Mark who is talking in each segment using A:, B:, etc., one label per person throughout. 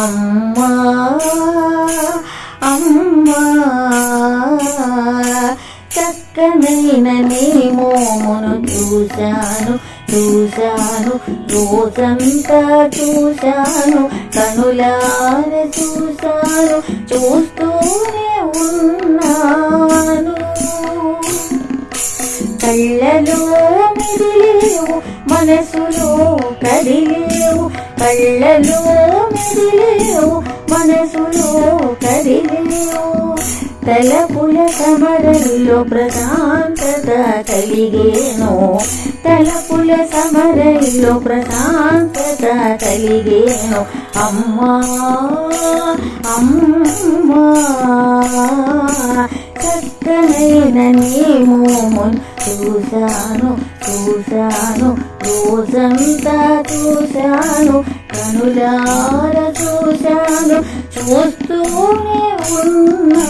A: అమ్మా అమ్మా చక్కనైన నీ మోమును చూశాను చూశాను రోజంతా చూశాను కనులార చూశాను చూస్తూనే ఉన్నాను. కళ్ళలో మిదిలేవు మనసులో కదిలేవు. కళ్ళలో మెదిలేవు మనసులో కదిలేవు. తలపుల సమరల్లో ప్రశాంతత కలిగేను. తలపుల సమరల్లో ప్రశాంతత కలిగేను. అమ్మా అమ్మా. చక్కనైన నీ చూశాను చూశాను రోజంతా చూశాను కనులార చూశాను చూస్తూనే ఉన్నా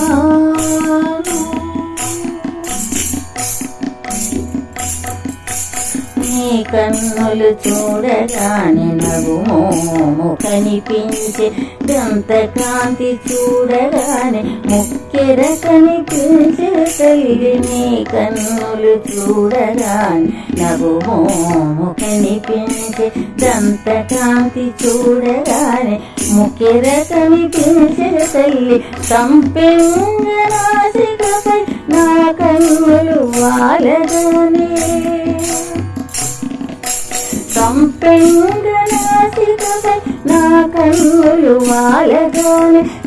A: నీ కన్నులు చూడగానే నగుమోము కనిపించే దంతకాంతి చూడగానే ముక్కెర కనిపించే తల్లి నీ కన్నులు చూడగానే నగుమోము కనిపించే దంతకాంతి చూడగానే ముక్కెర కనిపించే తల్లి సంపెంగరాశికపై నా కన్నులు సంపెంగనాసికపై నా కన్నులు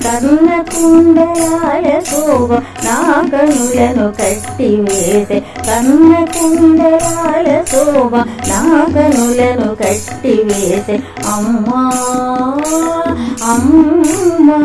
A: కన్న కుండలాల శోభ నా కనులను కట్టి వేసే కన్న కుండలాయ శోభ నా కనులను కట్టి వేసే అమ్మా అమ్మా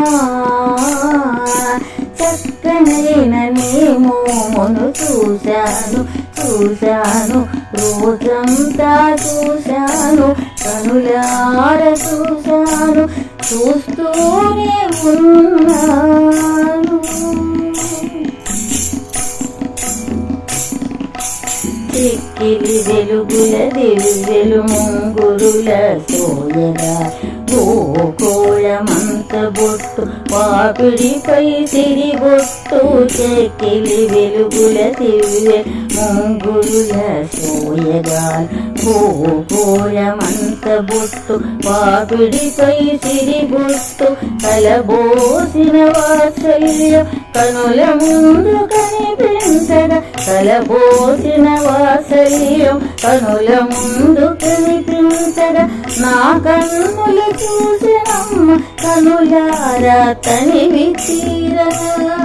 A: చక్కనైన నీ మోమును చూశాను చూశాను. రోజంతా చూశాను కనులార చూశాను చూస్తూనే ఉన్నాను. చిక్కిలి వెలుగుల దివ్యలు ముంగురుల సోయగా గోకోళమంత బొట్టు పాపిడిపై తిరిగొట్టు చెక్కిలి వెలుగుల దివ్య ముంగురుల సోయగా గోకోళమంత బొట్టు పాపిడిపై తిరిగొట్టు కలబోసిన వాత్సల్యం కనుల ముందు కనిపించగా. కలబోసిన వాత్సల్యం కనుల ముందు కనిపి నా కన్నులు చూసినమ్మ కనులారా తనివి తీరగా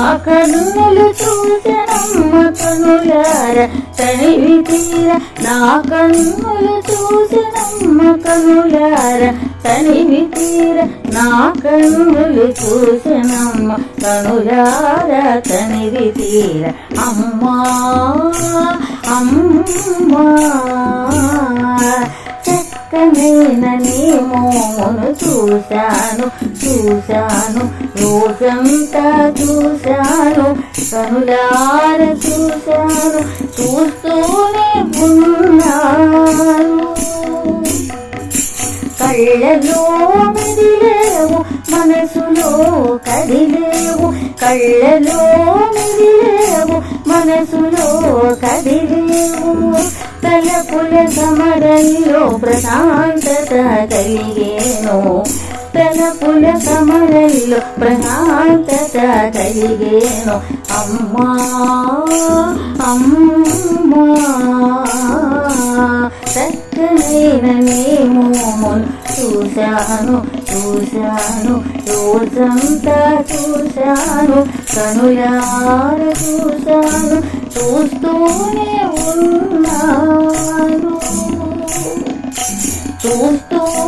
A: ఆ కన్నులు చూసినమ్మ కనులార తనివి తీర నా కన్నులు చూసినమ్మ కనులార తనివి తీర నా కన్నులు చూసినమ్మ కనులార తనివి తీర అమ్మా అమ్మా. పక్కనేననేమోను నీ చూశాను చూశాను రోజంతా చూశాను కనులార చూశాను చూస్తూనే ఉన్నాను. కళ్ళలో మిదిలేవు మనసులో కదిలేవు కళ్ళలో మిదిలేవు మనసులో కదిలేవు. తలపుల సమరంలో ప్రశాంతత కలిగేను తలపుల సమరంలో ప్రశాంతత కలిగేను అమ్మా అమ్మా చక్కనైన చూశాను చూశాను రోజంతా చూశాను కనులార చూశాను చూస్తూనే ఉన్నాను చూస్తూనే